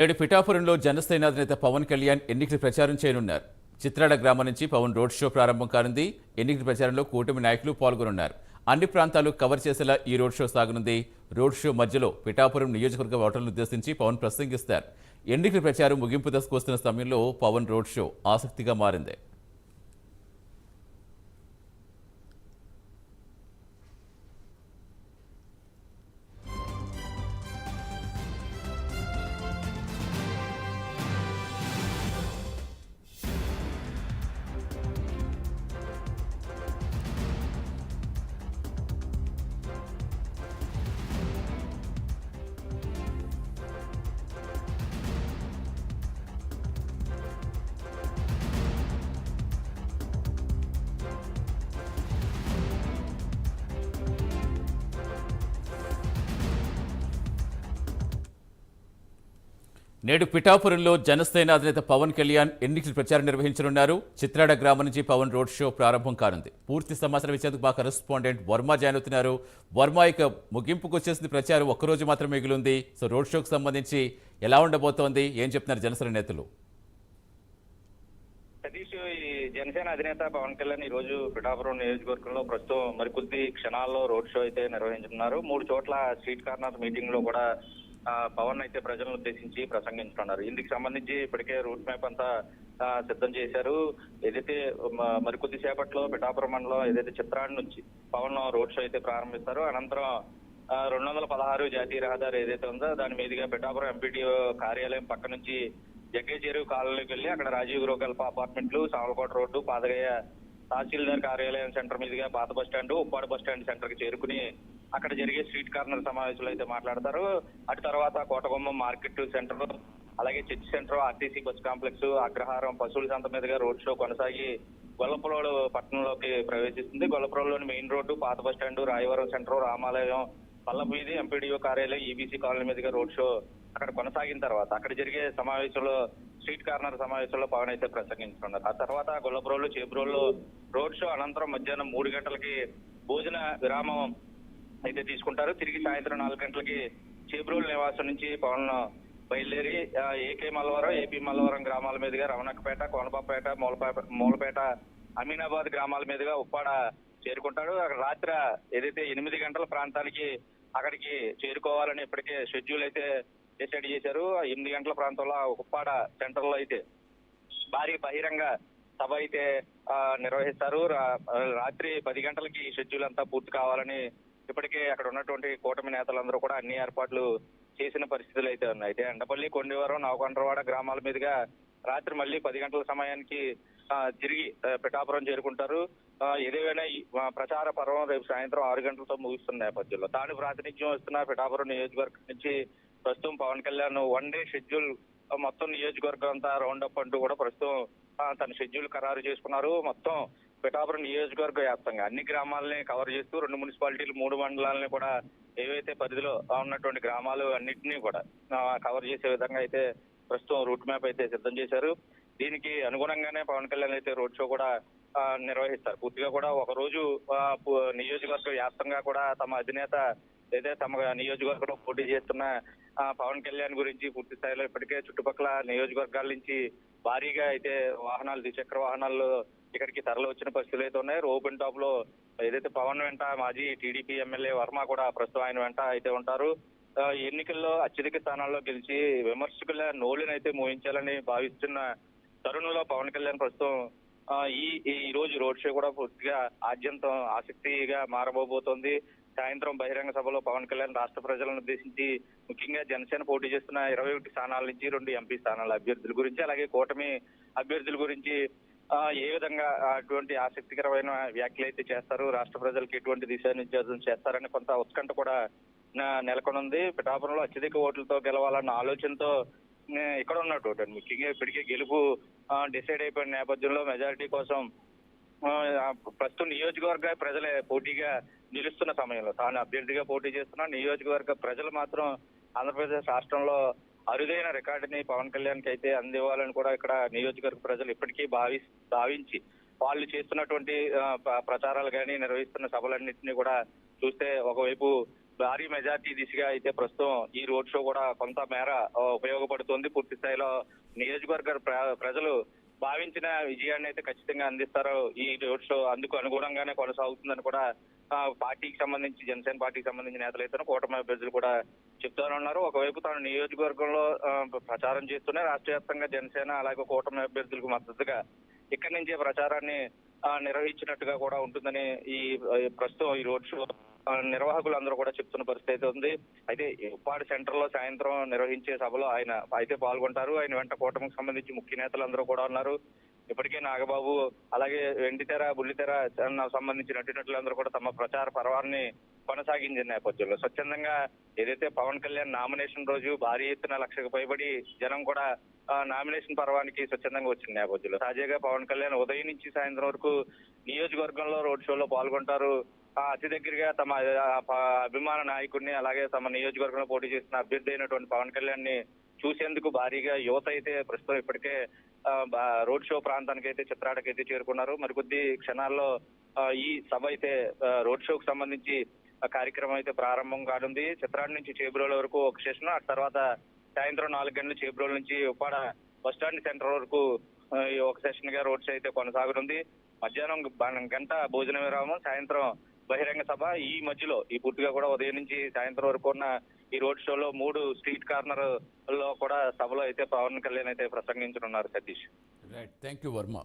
నేడు పిఠాపురంలో జనసేన అధినేత పవన్ కళ్యాణ్ ఎన్నికల ప్రచారం చేయనున్నారు. చిత్రాడ గ్రామం నుంచి పవన్ రోడ్ షో ప్రారంభం కానుంది. ఎన్నికల ప్రచారంలో కూటమి నాయకులు పాల్గొనున్నారు. అన్ని ప్రాంతాలు కవర్ చేసేలా ఈ రోడ్ షో సాగనుంది. రోడ్ షో మధ్యలో పిఠాపురం నియోజకవర్గ ఓటర్లను ఉద్దేశించి పవన్ ప్రసంగిస్తారు. ఎన్నికల ప్రచారం ముగింపు దశకు వస్తున్న సమయంలో పవన్ రోడ్ షో ఆసక్తిగా మారింది. నేడు పిఠాపురంలో జనసేన అధినేత పవన్ కళ్యాణ్ ఎన్నికల ప్రచారం నిర్వహించనున్నారు. చిత్రాడ గ్రామం నుంచి పవన్ రోడ్ షో ప్రారంభం కానుంది. పూర్తి సమాచారం ఇచ్చేందుకు మా కరెస్పాండెంట్ వర్మ జాయిన్ అవుతున్నారు. వర్మ ఇక ముగింపుకు వచ్చేసింది ప్రచారం ఒక్కరోజు మాత్రమే మిగిలింది. సో రోడ్ షోకు సంబంధించి ఎలా ఉండబోతోంది? ఏం చెప్తున్నారు జనసేన నేతలు? సతీష్ ఈ జనసేన అధినేత పవన్ కళ్యాణ్ ఈ రోజు పిఠాపురం నియోజకవర్గంలో ప్రస్తుతం మరికొద్ది క్షణాల్లో రోడ్ షో అయితే నిర్వహించనున్నారు. మూడు చోట్ల స్ట్రీట్ కార్నర్ మీటింగ్లో కూడా పవన్ అయితే ప్రజలను ఉద్దేశించి ప్రసంగించనున్నారు ఇందుకు సంబంధించి ఇప్పటికే రూట్ మ్యాప్ అంతా సిద్ధం చేశారు. ఏదైతే మరికొద్ది సేపట్లో పిఠాపురం మండలం ఏదైతే చిత్రాడి నుంచి పవన్ రోడ్ షో అయితే ప్రారంభిస్తారు అనంతరం రెండు వందల పదహారు జాతీయ రహదారి ఏదైతే ఉందో దాని మీదుగా పిఠాపురం ఎంపీటీఓ కార్యాలయం పక్క నుంచి జగ్గే చెరువు కాలనీకి వెళ్ళి అక్కడ రాజీవ్ గృహకల్ప అపార్ట్మెంట్లు సామలకోట రోడ్డు పాదగయ్య తహసీల్దార్ కార్యాలయం సెంటర్ మీదుగా పాత bus stand Uppadu bus stand సెంటర్కి చేరుకుని అక్కడ జరిగే స్ట్రీట్ కార్నర్ సమావేశంలో అయితే మాట్లాడతారు. అటు తర్వాత కోటగుమ్మం మార్కెట్ సెంటర్ అలాగే church centre RTC bus complex Agraharam పశువుల సంత మీదుగా రోడ్ షో కొనసాగి గొల్లపురోలు పట్టణంలోకి ప్రవేశిస్తుంది. గొల్లపురంలోని మెయిన్ రోడ్డు పాత బస్ స్టాండ్ రాయవరం సెంటర్ రామాలయం పల్లవీధి ఎంపీడీఓ కార్యాలయం ఈబీసీ కాలనీ మీదుగా రోడ్ షో అక్కడ కొనసాగిన తర్వాత అక్కడ జరిగే సమావేశంలో స్ట్రీట్ కార్నర్ సమావేశంలో పవన్ అయితే ప్రసంగించుకున్నారు. ఆ తర్వాత గొల్లపురోలు చేబ్రోలు రోడ్ షో అనంతరం మధ్యాహ్నం మూడు గంటలకి భోజన విరామం అయితే తీసుకుంటారు. తిరిగి సాయంత్రం నాలుగు గంటలకి చేబ్రోల్ నివాసం నుంచి పవన్ బయలుదేరి ఏకే మల్లవరం ఏపీ మల్లవరం గ్రామాల మీదుగా రవణక్కపేట కోనబాపేట మూలపేట మూలపేట అమీనాబాద్ గ్రామాల మీదుగా ఉప్పాడ చేరుకుంటాడు. అక్కడ రాత్రి ఏదైతే ఎనిమిది గంటల ప్రాంతానికి అక్కడికి చేరుకోవాలని ఇప్పటికే షెడ్యూల్ అయితే డిసైడ్ చేశారు. ఎనిమిది గంటల ప్రాంతంలో ఉప్పాడ సెంటర్లో అయితే భారీ బహిరంగ సభ అయితే నిర్వహిస్తారు. రాత్రి పది గంటలకి షెడ్యూల్ అంతా పూర్తి కావాలని ఇప్పటికే అక్కడ ఉన్నటువంటి కూటమి నేతలందరూ కూడా అన్ని ఏర్పాట్లు చేసిన పరిస్థితులు అయితే ఉన్నాయి. అయితే ఎండపల్లి కొండివరం నవకొండరవాడ గ్రామాల మీదుగా రాత్రి మళ్ళీ పది గంటల సమయానికి తిరిగి పిఠాపురం చేరుకుంటారు. ఏదేమైనా ప్రచార పర్వం రేపు సాయంత్రం ఆరు గంటలతో ముగుస్తున్న నేపథ్యంలో. తాను ప్రాతినిధ్యం వస్తున్న పిఠాపురం నియోజకవర్గం నుంచి ప్రస్తుతం Pawan Kalyan one day schedule మొత్తం నియోజకవర్గం అంతా రౌండ్ అప్ అంటూ కూడా ప్రస్తుతం తన షెడ్యూల్ ఖరారు చేసుకున్నారు. మొత్తం పిఠాపురం నియోజకవర్గ వ్యాప్తంగా అన్ని గ్రామాలని కవర్ చేస్తూ రెండు మున్సిపాలిటీలు మూడు మండలాలని కూడా ఏవైతే పరిధిలో ఉన్నటువంటి గ్రామాలు అన్నింటినీ కూడా కవర్ చేసే విధంగా అయితే ప్రస్తుతం రూట్ మ్యాప్ అయితే సిద్ధం చేశారు. దీనికి అనుగుణంగానే పవన్ కళ్యాణ్ అయితే రోడ్ షో కూడా నిర్వహిస్తారు. పూర్తిగా కూడా ఒక రోజు నియోజకవర్గ వ్యాప్తంగా కూడా తమ అధినేత ఏదైతే తమ నియోజకవర్గంలో పోటీ చేస్తున్న పవన్ కళ్యాణ్ గురించి పూర్తి స్థాయిలో ఇప్పటికే చుట్టుపక్కల నియోజకవర్గాల నుంచి భారీగా అయితే వాహనాలు ద్విచక్ర వాహనాలు ఇక్కడికి తరలి వచ్చిన పరిస్థితులు అయితే ఉన్నాయి ఓపెన్ టాప్లో ఏదైతే పవన్ వెంట మాజీ టీడీపీ ఎమ్మెల్యే వర్మ కూడా ప్రస్తుతం ఆయన వెంట అయితే ఉంటారు. ఎన్నికల్లో అత్యధిక స్థానాల్లో గెలిచి విమర్శకుల నోలునైతే మోహించాలని భావిస్తున్న తరుణంలో పవన్ కళ్యాణ్ ప్రస్తుతం ఈ ఈ రోజు రోడ్ షో కూడా పూర్తిగా ఆద్యంతం ఆసక్తిగా మారబోబోతోంది. సాయంత్రం బహిరంగ సభలో పవన్ కళ్యాణ్ రాష్ట్ర ప్రజలను ఉద్దేశించి ముఖ్యంగా జనసేన పోటీ చేస్తున్న ఇరవై ఒకటి స్థానాల నుంచి రెండు ఎంపీ స్థానాల అభ్యర్థుల గురించి అలాగే కూటమి అభ్యర్థుల గురించి ఏ విధంగా అటువంటి ఆసక్తికరమైన వ్యాఖ్యలు అయితే చేస్తారు? రాష్ట్ర ప్రజలకు ఎటువంటి దిశానిర్దేశం చేస్తారని కొంత ఉత్కంఠ కూడా నా- నెలకొనుంది. పిఠాపురంలో అత్యధిక ఓట్లతో గెలవాలన్న ఆలోచనతో ఇక్కడ ఉన్నట్టు ముఖ్యంగా ఇప్పటికే గెలుపు డిసైడ్ అయిపోయిన నేపథ్యంలో మెజారిటీ కోసం ప్రస్తుతం నియోజకవర్గ ప్రజలే పోటీగా నిలుస్తున్న సమయంలో తాను అభ్యర్థిగా పోటీ చేస్తున్న నియోజకవర్గ ప్రజలు మాత్రం ఆంధ్రప్రదేశ్ రాష్ట్రంలో అరుదైన రికార్డుని పవన్ కళ్యాణ్కి అయితే అందివ్వాలని కూడా ఇక్కడ నియోజకవర్గ ప్రజలు ఇప్పటికీ భావి భావించి వాళ్ళు చేస్తున్నటువంటి ప్రచారాలు కానీ నిర్వహిస్తున్న సభలన్నింటినీ కూడా చూస్తే ఒకవైపు భారీ మెజార్టీ దిశగా అయితే ప్రస్తుతం ఈ రోడ్ షో కూడా కొంత మేర ఉపయోగపడుతుంది. పూర్తి స్థాయిలో నియోజకవర్గ ప్ర- ప్రజలు భావించిన విజయాన్ని అయితే ఖచ్చితంగా అందిస్తారు ఈ రోడ్ షో అందుకు అనుగుణంగానే కొనసాగుతుందని కూడా పార్టీకి సంబంధించి జనసేన పార్టీకి సంబంధించిన నేతలు అయితే కూటమి అభ్యర్థులు కూడా చెప్తానే ఉన్నారు ఒకవైపు తాను నియోజకవర్గంలో ప్రచారం చేస్తూనే రాష్ట్ర వ్యాప్తంగా జనసేన అలాగే కూటమి అభ్యర్థులకు మద్దతుగా ఇక్కడి నుంచే ప్రచారాన్ని నిర్వహించినట్టుగా కూడా ఉంటుందని ఈ ప్రస్తుతం ఈ రోడ్ షో నిర్వాహకులు అందరూ కూడా చెప్తున్న పరిస్థితి అయితే ఉంది. అయితే ఉప్పాడు సెంటర్లో సాయంత్రం నిర్వహించే సభలో ఆయన అయితే పాల్గొంటారు. ఆయన వెంట కూటమికి సంబంధించి ముఖ్య నేతలు అందరూ కూడా ఉన్నారు. ఇప్పటికే నాగబాబు అలాగే వెండితెర బుల్లితెర సంబంధించిన నటీనటులందరూ కూడా తమ ప్రచార పర్వాన్ని కొనసాగించిన నేపథ్యంలో స్వచ్ఛందంగా ఏదైతే పవన్ కళ్యాణ్ నామినేషన్ రోజు భారీ ఎత్తున లక్షకు పైబడి జనం కూడా నామినేషన్ పర్వానికి స్వచ్ఛందంగా వచ్చిన నేపథ్యంలో తాజాగా పవన్ కళ్యాణ్ ఉదయం నుంచి సాయంత్రం వరకు నియోజకవర్గంలో రోడ్ షోలో పాల్గొంటారు. అతి దగ్గరగా తమ అభిమాన నాయకుడిని అలాగే తమ నియోజకవర్గంలో పోటీ చేసిన అభ్యర్థి అయినటువంటి పవన్ కళ్యాణ్ని చూసేందుకు భారీగా యువత అయితే ప్రస్తుతం ఇప్పటికే రోడ్ షో ప్రాంతానికి అయితే చిత్రాడకి అయితే చేరుకున్నారు మరికొద్ది క్షణాల్లో ఈ సభ అయితే రోడ్ షోకు సంబంధించి కార్యక్రమం అయితే ప్రారంభం కానుంది. చిత్రాడ నుంచి చేబ్రోల వరకు ఒక సెషన్ ఆ తర్వాత సాయంత్రం నాలుగు గంటల చేబ్రోల నుంచి ఉప్పాడ బస్ స్టాండ్ సెంటర్ వరకు ఒక సెషన్గా రోడ్ షో అయితే కొనసాగనుంది మధ్యాహ్నం గంట భోజన విరామం సాయంత్రం బహిరంగ సభ ఈ మధ్యలో ఈ పూర్తిగా కూడా ఉదయం నుంచి సాయంత్రం వరకు ఉన్న ఈ రోడ్ షోలో మూడు స్ట్రీట్ కార్నర్లో కూడా సభలో అయితే పవన్ కళ్యాణ్ అయితే ప్రసంగించనున్నారు Satish. Right thank you Varma